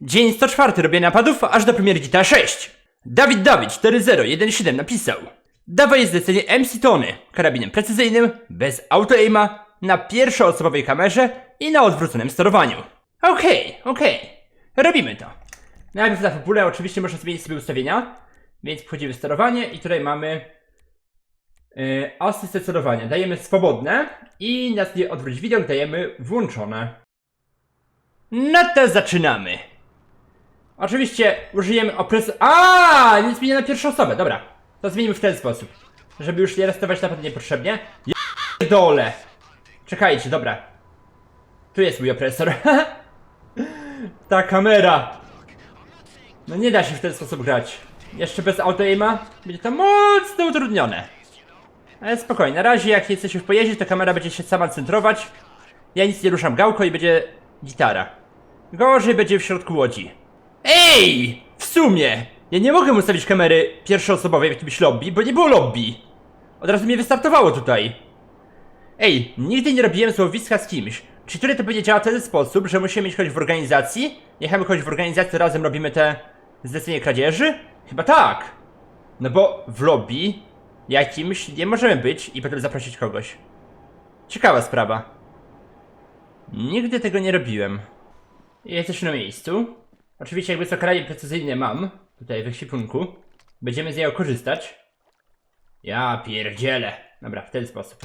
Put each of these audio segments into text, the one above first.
Dzień 104 robię napadów aż do premiery GTA 6. Dawid Dawid 4017 napisał Dawaj zlecenie MC Tony karabinem precyzyjnym, bez auto-aima, na pierwszoosobowej kamerze i na odwróconym sterowaniu. Okej, okej. Robimy to. Najpierw na fabule oczywiście muszę zmienić sobie ustawienia, więc wchodzimy w sterowanie i tutaj mamy yy, asystę sterowania. Dajemy swobodne i na odwróć widok dajemy włączone. No to zaczynamy. Oczywiście użyjemy opresu... A, nie zmienię na pierwszą osobę, dobra. To zmienimy w ten sposób. Żeby już nie restować napadu niepotrzebnie. dole. Czekajcie, dobra. Tu jest mój opresor. Ta kamera. No nie da się w ten sposób grać. Jeszcze bez auto-aima będzie to mocno utrudnione. Ale spokojnie, na razie jak jesteśmy w pojeździe, to kamera będzie się sama centrować. Ja nic nie ruszam gałką i będzie gitara. Gorzej będzie w środku łodzi. Ej! W sumie! Ja nie mogę ustawić kamery pierwszoosobowej w jakimś lobby, bo nie było lobby. Od razu mnie wystartowało tutaj. Ej, nigdy nie robiłem złowiska z kimś. Czy tutaj to będzie działać w ten sposób, że musimy mieć kogoś w organizacji? Niech mamy kogoś w organizacji, razem robimy te zlecenie kradzieży? Chyba tak. No bo w lobby jakimś nie możemy być i potem zaprosić kogoś. Ciekawa sprawa. Nigdy tego nie robiłem. Jesteśmy na miejscu. Oczywiście jakby co kraj precyzyjnie mam, tutaj w ekwipunku. Będziemy z niego korzystać. Ja pierdzielę. Dobra, w ten sposób.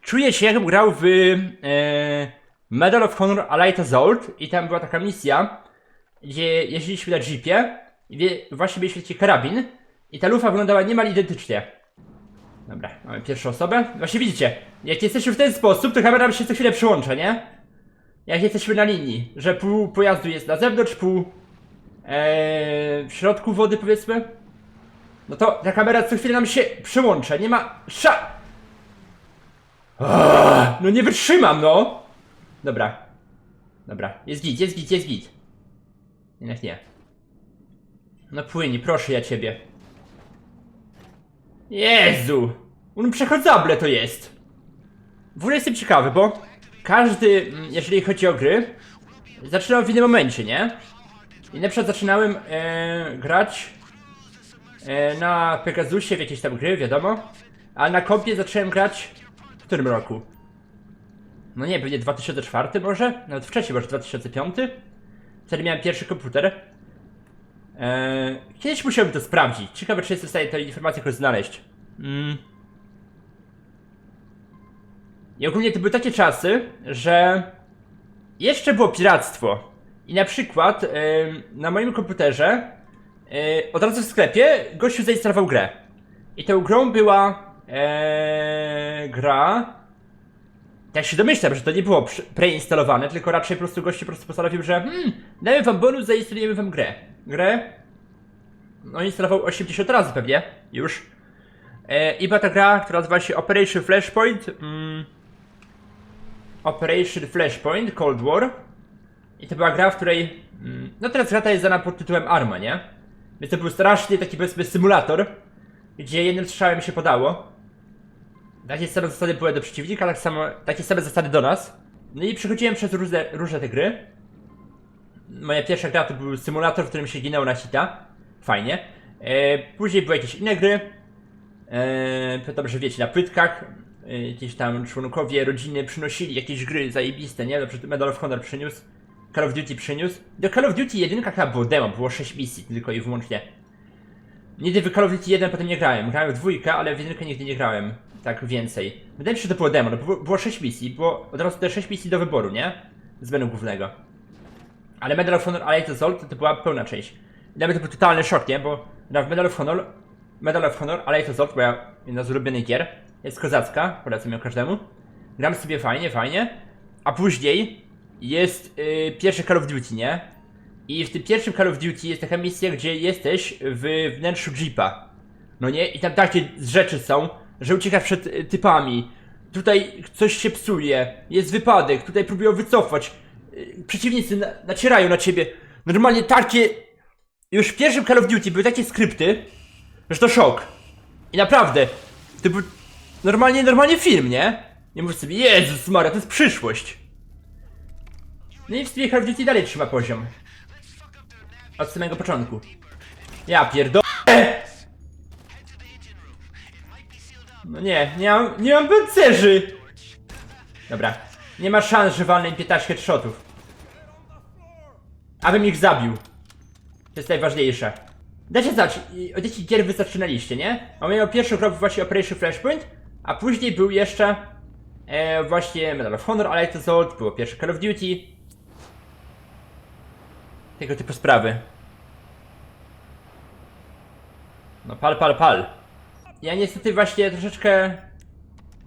Czuję się jakbym grał w e, Medal of Honor Allied Assault i tam była taka misja, gdzie jeździliśmy na jeepie i właśnie mieliśmy taki karabin i ta lufa wyglądała niemal identycznie. Dobra, mamy pierwszą osobę. Właśnie widzicie, jak jesteśmy w ten sposób, to kamera się co chwilę przyłącza, nie? Jak jesteśmy na linii, że pół pojazdu jest na zewnątrz, pół e, w środku wody powiedzmy, no to ta kamera co chwilę nam się przyłącza, nie ma sza... Aaaa, No nie wytrzymam, no! Dobra. Dobra, jest git, jest git, jest git. Jednak nie. No płynie, proszę ja ciebie. Jezu! On przechodzable to jest. W ogóle jestem ciekawy, bo każdy, mm, jeżeli chodzi o gry, zaczynał w innym momencie, nie? I na przykład zaczynałem e, grać e, na Pegasusie w jakieś tam gry, wiadomo, a na kompie zacząłem grać w którym roku? No nie, pewnie 2004 może? Nawet wcześniej, może 2005? Wtedy miałem pierwszy komputer. Eee, kiedyś musiałbym to sprawdzić. Ciekawe, czy jestem w stanie tę informację jakoś znaleźć. Mm. I ogólnie to były takie czasy, że jeszcze było piractwo. I na przykład em, na moim komputerze e, od razu w sklepie gościu zainstalował grę. I tą grą była e, gra. Tak się domyślam, że to nie było preinstalowane, tylko raczej po prostu gościu po prostu postanowił, że hmm, dajemy wam bonus, zainstalujemy wam grę. Grę no instalował 80 razy pewnie, już. E, I była ta gra, która nazywa się Operation Flashpoint. Mm, Operation Flashpoint Cold War. I to była gra, w której. Mm, no teraz gra ta jest znana pod tytułem Arma, nie? Więc to był strasznie taki powiedzmy symulator, gdzie jednym strzałem się podało. Takie same zasady były do przeciwnika, tak samo, takie same zasady do nas. No i przechodziłem przez różne, różne te gry. Moja pierwsza gra to był symulator, w którym się ginęło na hita. Fajnie. E, później były jakieś inne gry. E, pamiętam, że wiecie, na płytkach jakieś tam członkowie rodziny przynosili jakieś gry zajebiste, nie? Na przykład Medal of Honor przyniósł, Call of Duty przyniósł. Do Call of Duty 1 chyba było demo, było 6 misji tylko i wyłącznie. Nigdy w Call of Duty 1 potem nie grałem. Grałem w dwójkę, ale w jedynkę nigdy nie grałem. Tak więcej. Wydaje mi się, że to było demo, no było, było 6 misji, było od razu te 6 misji do wyboru, nie? Z menu głównego. Ale Medal of Honor Allied Assault to była pełna część. Dla mnie to był totalny szok, nie? Bo Medal of Honor, Medal of Honor Allied Assault, moja jedna z ulubionych gier, jest kozacka, polecam ją każdemu. Gram sobie fajnie, fajnie. A później jest yy, pierwszy Call of Duty, nie? I w tym pierwszym Call of Duty jest taka misja, gdzie jesteś w wnętrzu Jeepa. No nie? I tam takie rzeczy są, że uciekasz przed y, typami. Tutaj coś się psuje, jest wypadek, tutaj próbują wycofać. Y, Przeciwnicy na nacierają na ciebie. Normalnie takie. Już w pierwszym Call of Duty były takie skrypty, że to szok. I naprawdę, to był normalnie, normalnie film, nie? Nie mówię sobie, Jezus Maria, to jest przyszłość. No i w Speed Call of Duty dalej trzyma poziom. Od samego początku. Ja pierdolę! No nie, nie mam, nie mam pancerzy! Dobra, nie ma szans, że walnę im 15 headshotów. Abym ich zabił. To jest najważniejsze. Dajcie znać, od jakich gier wy zaczynaliście, nie? A miał pierwszy krok właśnie Operation Flashpoint, a później był jeszcze e, właśnie Medal of Honor, Allied Assault, było pierwsze Call of Duty. Tego typu sprawy. No pal, pal, pal. Ja niestety właśnie troszeczkę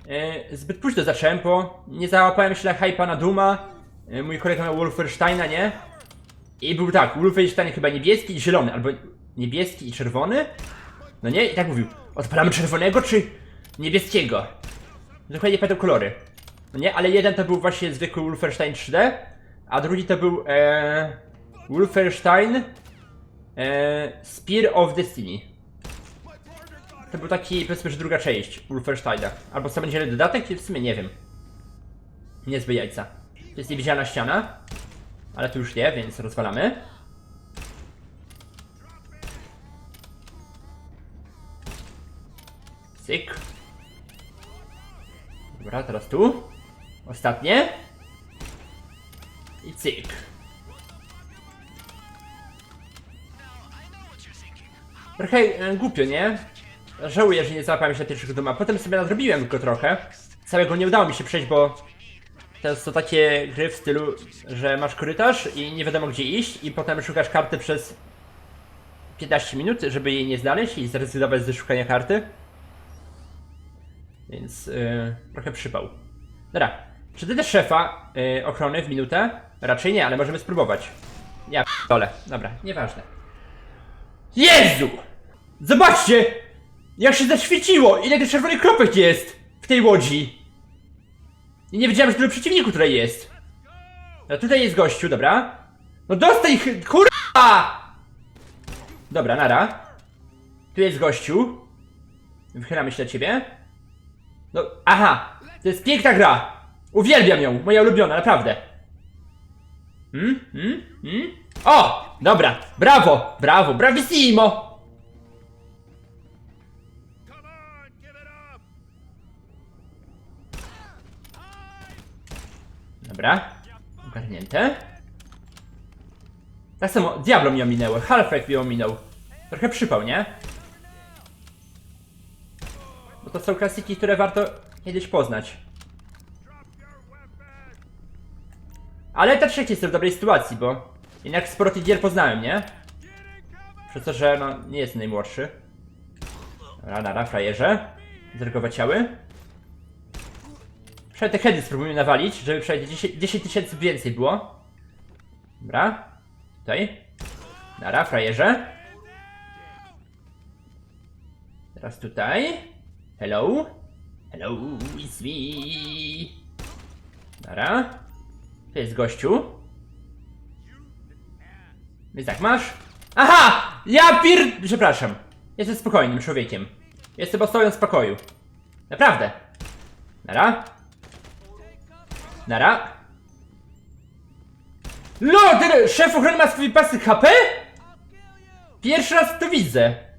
e, zbyt późno zacząłem, bo nie załapałem się na hypa na Duma. E, mój kolega miał Wolfensteina, nie? I był tak, Wolfenstein chyba niebieski i zielony, albo niebieski i czerwony. No nie? I tak mówił, odpalamy czerwonego czy niebieskiego? Dokładnie nie pamiętam kolory. No nie? Ale jeden to był właśnie zwykły Wolfenstein 3D, a drugi to był e, Wolfenstein e, Spear of Destiny. To był taki, powiedzmy, że druga część Wolfensteina. Albo samodzielny dodatek, w sumie nie wiem. Niezłe jajca. To jest niewidzialna ściana. Ale tu już nie, więc rozwalamy. Cyk. Dobra, teraz tu. Ostatnie. I cyk. Trochę e, głupio, nie? Żałuję, że nie załapałem się na pierwszych doma. Potem sobie nadrobiłem go trochę. Całego nie udało mi się przejść, bo to są takie gry w stylu, że masz korytarz i nie wiadomo gdzie iść i potem szukasz karty przez 15 minut, żeby jej nie znaleźć i zrezygnować ze szukania karty. Więc yy, trochę przypał. Dobra, czy ty też szefa yy, ochrony w minutę? Raczej nie, ale możemy spróbować. Ja dole. Dobra, nieważne. Jezu! Zobaczcie! Jak się zaświeciło! Ile tych czerwonych kropek jest w tej łodzi! I nie wiedziałem, że tyle przeciwników tutaj jest. No tutaj jest gościu, dobra. No dostań ch- kurwa! Dobra, nara. Tu jest gościu. Wychylamy się do ciebie. No, aha! To jest piękna gra! Uwielbiam ją, moja ulubiona, naprawdę. Hmm? Hmm? Hmm? O! Dobra, brawo! Brawo, bravissimo! Dobra, ogarnięte. Tak samo, Diablo mi ominęło, Half-Life mi ominął. Trochę przypał, nie? To są klasyki, które warto kiedyś poznać. Ale też jak jestem w dobrej sytuacji, bo jednak sporo tych gier poznałem, nie? Przez to, że no, nie jest najmłodszy. Dobra, nara, frajerze. Zregowaciały. Przynajmniej te heady spróbujmy nawalić, żeby 10 10 tysięcy więcej było. Dobra. Tutaj. Nara, frajerze. Teraz tutaj. Hello. Hello, it's me. Nara. To jest gościu. Więc tak, masz. Aha! Ja pier... Przepraszam. Jestem spokojnym człowiekiem. Jestem ostoją spokoju. Naprawdę. Nara. Nara. No, ten szef ochrony ma swój pasy HP? Pierwszy raz to widzę.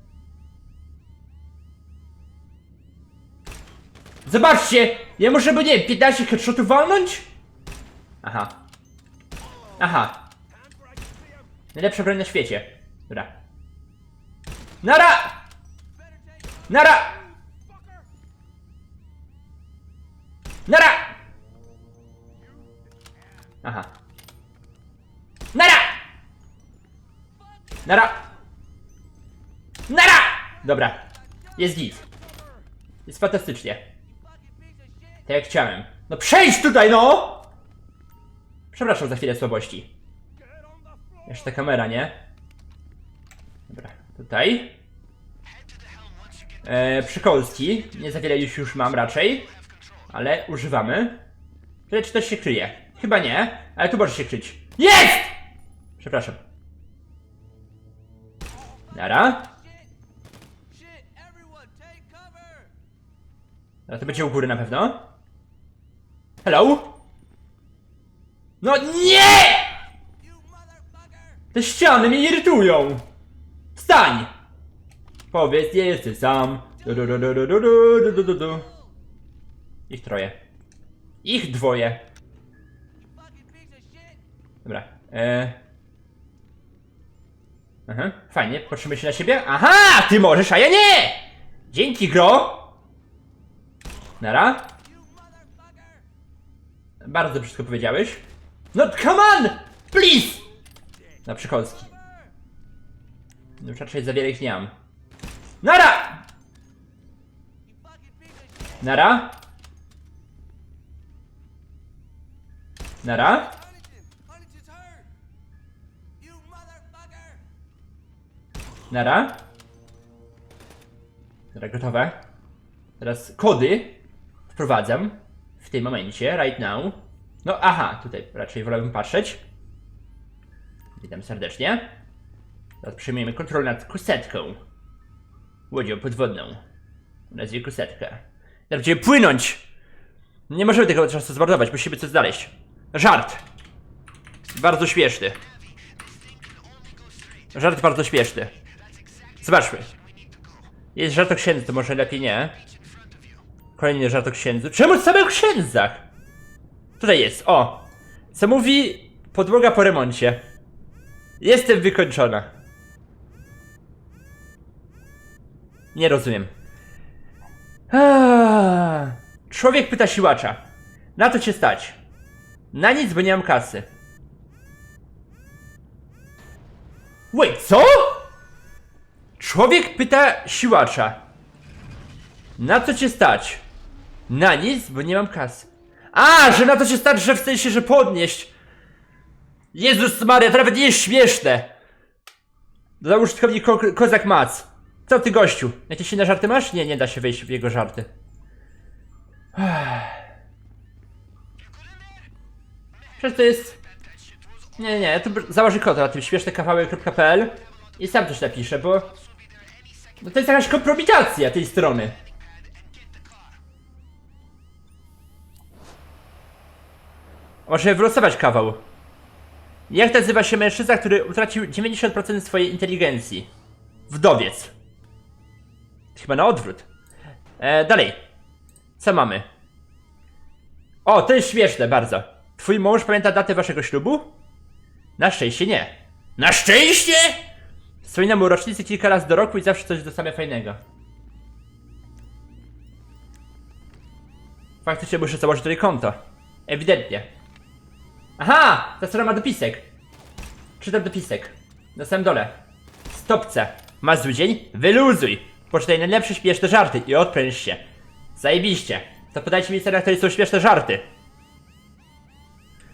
Zobaczcie! Ja muszę, by nie wiem, 15 headshotów walnąć? Aha. Aha. Najlepsza broń na świecie. Dobra. Nara! Nara! Nara! Aha. Nara! Nara! Nara! Dobra. Jest git. Jest fantastycznie. Tak jak chciałem. No przejdź tutaj, no! Przepraszam za chwilę słabości. Jeszcze ta kamera, nie? Dobra, tutaj. E, przykolski. Nie za wiele już, już mam raczej. Ale używamy. Tyle czy też się kryje? Chyba nie, ale tu może się kryć. Jest! Przepraszam. Nara. A to będzie u góry na pewno. Hello? No nie! Te ściany mnie irytują! Wstań! Powiedz, nie jesteś sam. Du, du, du, du, du, du, du, du, du. Ich troje. Ich dwoje. Dobra. E... Aha, fajnie, patrzymy się na siebie. Aha, ty możesz, a ja nie! Dzięki, gro! Nara. Bardzo brzydko powiedziałeś. No, come on! Please! Na przychodski. Już raczej za wiele ich nie mam. Nara! Nara? Nara? Nara? Dobra, gotowe. Teraz kody wprowadzam w tym momencie, right now. No aha, tutaj raczej wolałbym patrzeć. Witam serdecznie. Teraz przyjmiemy kontrolę nad kusetką. Łodzią podwodną. O nazwie kusetka. Teraz płynąć! Nie możemy tego czasu zmarnować, musimy coś znaleźć. Żart! Bardzo śmieszny. Żart bardzo śmieszny. Zobaczmy. Jest żart o to może lepiej nie. Kolejny żart o księdzu. Czemu same o księdzach? Tutaj jest, o. Co mówi podłoga po remoncie. Jestem wykończona. Nie rozumiem. Aaaa. Człowiek pyta siłacza. Na to cię stać. Na nic, bo nie mam kasy. Wait, co? Człowiek pyta siłacza. Na co cię stać? Na nic, bo nie mam kasy. A, że na to cię stać, że w sensie, że podnieść. Jezus Maria, to nawet nie jest śmieszne. Dodał użytkownik ko Kozak Mac. Co ty gościu? Jakieś inne żarty masz? Nie, nie da się wejść w jego żarty. Przecież to jest... Nie, nie, to założę kod na tym śmieszne i sam coś napiszę, bo... No to jest jakaś kompromitacja tej strony. Może wylosować kawał. Jak nazywa się mężczyzna, który utracił 90% swojej inteligencji? Wdowiec. Chyba na odwrót. E, dalej. Co mamy? O, to jest śmieszne bardzo. Twój mąż pamięta datę waszego ślubu? Na szczęście nie. Na szczęście? Wspominam rocznicy kilka razy do roku i zawsze coś dostanę fajnego. Faktycznie muszę założyć tutaj konto. Ewidentnie. Aha! Ta strona ma dopisek. Czytam dopisek. Na samym dole. Stopce. Masz zły dzień? Wyluzuj! Poczytaj najlepsze śmieszne żarty i odpręż się. Zajebiście. To podajcie mi scenę, na której są śmieszne żarty.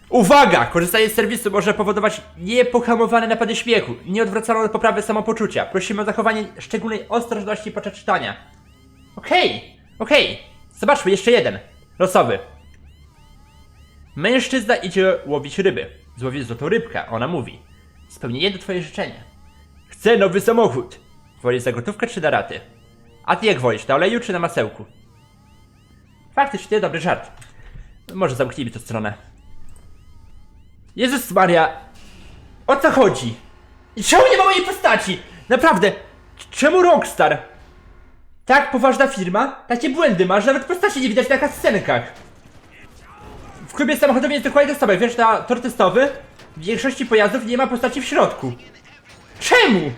Uwaga! Korzystanie z serwisu może powodować niepohamowane napady śmiechu, nieodwracalną poprawę samopoczucia. Prosimy o zachowanie szczególnej ostrożności podczas czytania. Okej, okej. Zobaczmy, jeszcze jeden. Losowy. Mężczyzna idzie łowić ryby. Złowi złotą rybkę, ona mówi. Spełnię jedno twoje życzenie. Chcę nowy samochód. Wolisz za gotówkę czy na raty? A ty jak wolisz, na oleju czy na masełku? Faktycznie dobry żart. Może zamknijmy tę stronę. Jezus Maria! O co chodzi? I czemu nie ma mojej postaci? Naprawdę, czemu Rockstar? Tak poważna firma, takie błędy ma, że nawet postaci nie widać na scenkach. Klubie samochodowym jest dokładnie to samo, wiesz, na tor testowy w większości pojazdów nie ma postaci w środku. Czemu?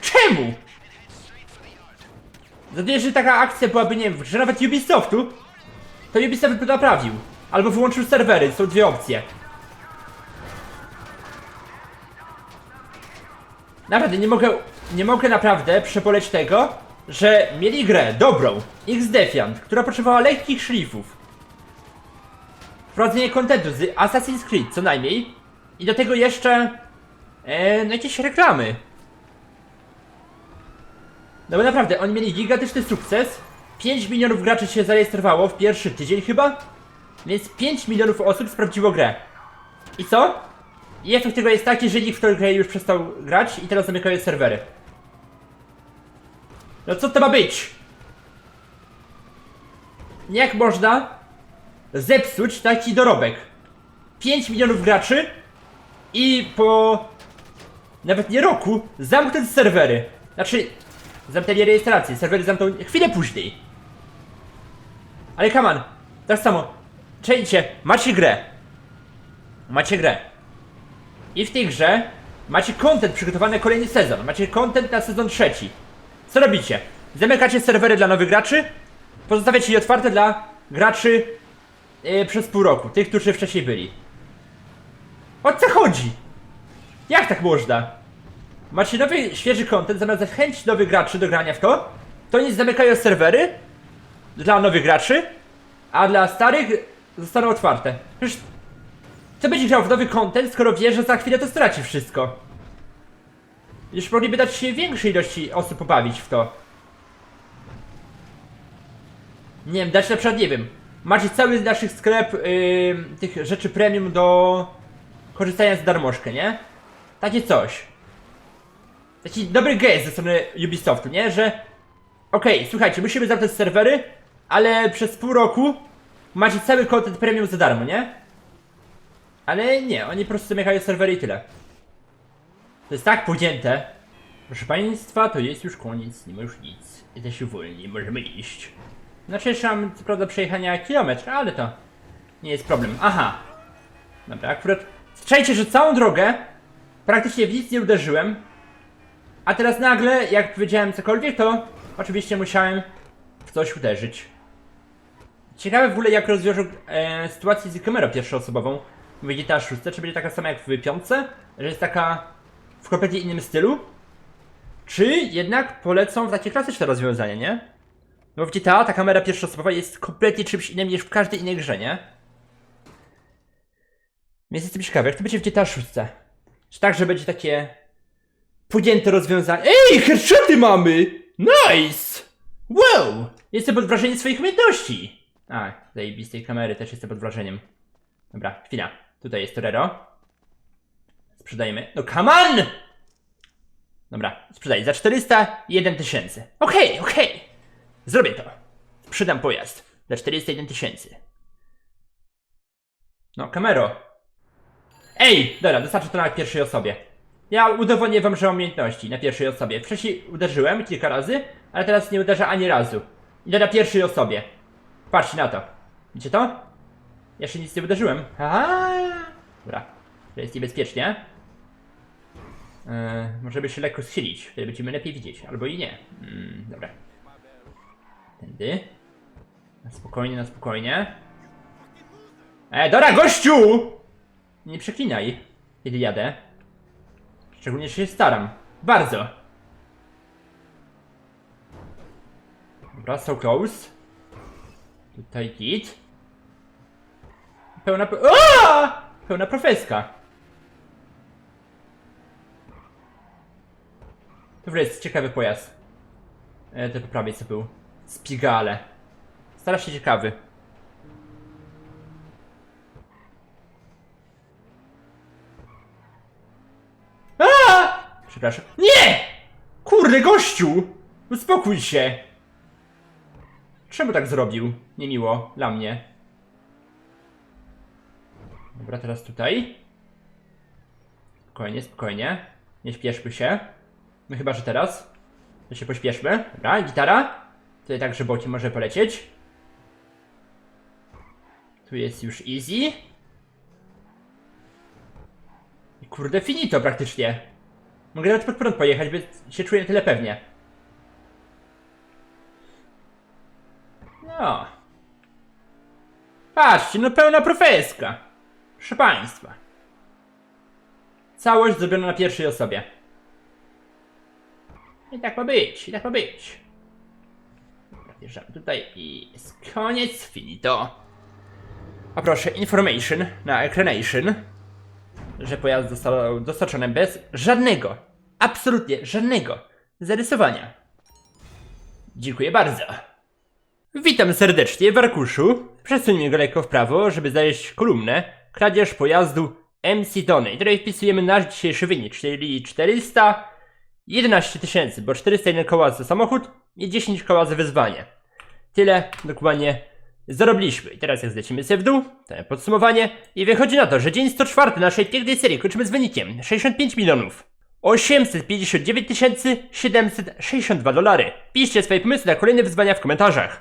Czemu? Zadaję, że taka akcja byłaby, nie wiem, że nawet Ubisoftu, to Ubisoft by naprawił. Albo wyłączył serwery, są dwie opcje. Naprawdę, nie mogę, nie mogę naprawdę przeboleć tego, że mieli grę dobrą, X-Defiant, która potrzebowała lekkich szlifów. Wprowadzenie kontentu z Assassin's Creed co najmniej i do tego jeszcze e, no jakieś reklamy. No bo naprawdę, oni mieli gigantyczny sukces. 5 milionów graczy się zarejestrowało w pierwszy tydzień chyba. Więc 5 milionów osób sprawdziło grę. I co? I efekt tego jest taki, że nikt w tę grę już przestał grać i teraz zamykają serwery. No co to ma być? Jak można zepsuć taki dorobek? 5 milionów graczy i po nawet nie roku, zamknąć serwery. Znaczy, zamknęli rejestrację, serwery zamkną chwilę później. Ale kaman, tak samo, czajcie, macie grę. Macie grę. I w tej grze macie content przygotowany na kolejny sezon. Macie content na sezon trzeci. Co robicie? Zamykacie serwery dla nowych graczy, pozostawiacie je otwarte dla graczy yy, przez pół roku, tych, którzy wcześniej byli. O co chodzi? Jak tak można? Macie nowy, świeży content, zamiast zachęcić nowych graczy do grania w to, to oni zamykają serwery dla nowych graczy, a dla starych zostaną otwarte. Przecież będzie grał w nowy content, skoro wie, że za chwilę to straci wszystko? Już mogliby dać się większej ilości osób pobawić w to. Nie wiem, dać na przykład, nie wiem, macie cały naszych sklep yy, tych rzeczy premium do korzystania z darmożkę, nie? Takie coś. Taki dobry gest ze strony Ubisoftu, nie? Że okej, słuchajcie, musimy zamknąć serwery, ale przez pół roku macie cały content premium za darmo, nie? Ale nie, oni po prostu zamykają serwery i tyle. To jest tak podzięte. Proszę Państwa, to jest już koniec, nie ma już nic. Jesteśmy wolni, możemy iść. Znaczy jeszcze mam co prawda przejechania kilometr, ale to nie jest problem. Aha. Dobra, akurat... Strzajcie, że całą drogę praktycznie w nic nie uderzyłem. A teraz nagle, jak powiedziałem cokolwiek, to oczywiście musiałem w coś uderzyć. Ciekawe w ogóle jak rozwiążą e, sytuację z kamerą pierwszoosobową w GTA 6, czy będzie taka sama jak w piątce, że jest taka w kompletnie innym stylu? Czy jednak polecą takie klasyczne rozwiązania, nie? Bo w GTA ta kamera pierwszoosobowa jest kompletnie czymś innym niż w każdej innej grze, nie? Więc jestem ciekawy, jak to będzie w GTA 6. Czy tak, że będzie takie podjęte rozwiązanie. Ej, headshoty mamy! Nice! Wow! Jestem pod wrażeniem swoich umiejętności! A, zajebistej kamery też jestem pod wrażeniem. Dobra, chwila. Tutaj jest Torero. Sprzedajemy. No come on! Dobra, sprzedaję za 401 tysięcy. Okej, okej. Zrobię to. Sprzedam pojazd za 401 tysięcy. No, kamero. Ej, dobra, dostarczę to na pierwszej osobie. Ja udowodnię wam, że mam umiejętności na pierwszej osobie. Wcześniej uderzyłem kilka razy, ale teraz nie uderzę ani razu. Idę na pierwszej osobie. Patrzcie na to. Widzicie to? Jeszcze nic nie uderzyłem. Aha. Dobra, to jest niebezpiecznie. Yy, może by się lekko schylić, wtedy będziemy lepiej widzieć, albo i nie. Mm, dobra. Tędy. Na spokojnie, na spokojnie. E, dobra, gościu! Nie przeklinaj, kiedy jadę. Szczególnie, że się staram. Bardzo. Dobra, so close. Tutaj git. Pełna... Pe Aaaa! Pełna profeska. To jest ciekawy pojazd. E, to poprawię co był. Spigale. Strasznie ciekawy. Aaaa! Przepraszam. Nie! Kurde, gościu! Uspokój się! Czemu tak zrobił? Niemiło dla mnie. Dobra, teraz tutaj. Spokojnie, spokojnie. Nie śpieszmy się. No chyba, że teraz. To się pośpieszmy. Dobra, gitara. Tutaj także bokiem może polecieć. Tu jest już easy. Kurde, finito praktycznie. Mogę nawet pod prąd pojechać, by się czuję na tyle pewnie. No. Patrzcie, no pełna profeska. Proszę Państwa. Całość zrobiona na pierwszej osobie. I tak ma być, i tak ma być. Wjeżdżamy tutaj i jest koniec, finito. A proszę, information na ekranation, że pojazd został dostarczony bez żadnego, absolutnie żadnego zarysowania. Dziękuję bardzo. Witam serdecznie w arkuszu. Przesuńmy go lekko w prawo, żeby znaleźć kolumnę kradzież pojazdu MC Tony. I tutaj wpisujemy nasz dzisiejszy wynik, czyli 411 tysięcy, bo 401 koła za samochód i 10 koła za wyzwanie. Tyle dokładnie zarobiliśmy. I teraz jak zlecimy sobie w dół, to podsumowanie i wychodzi na to, że dzień 104 naszej pięknej serii kończymy z wynikiem 65 milionów 859 762 dolary. Piszcie swoje pomysły na kolejne wyzwania w komentarzach.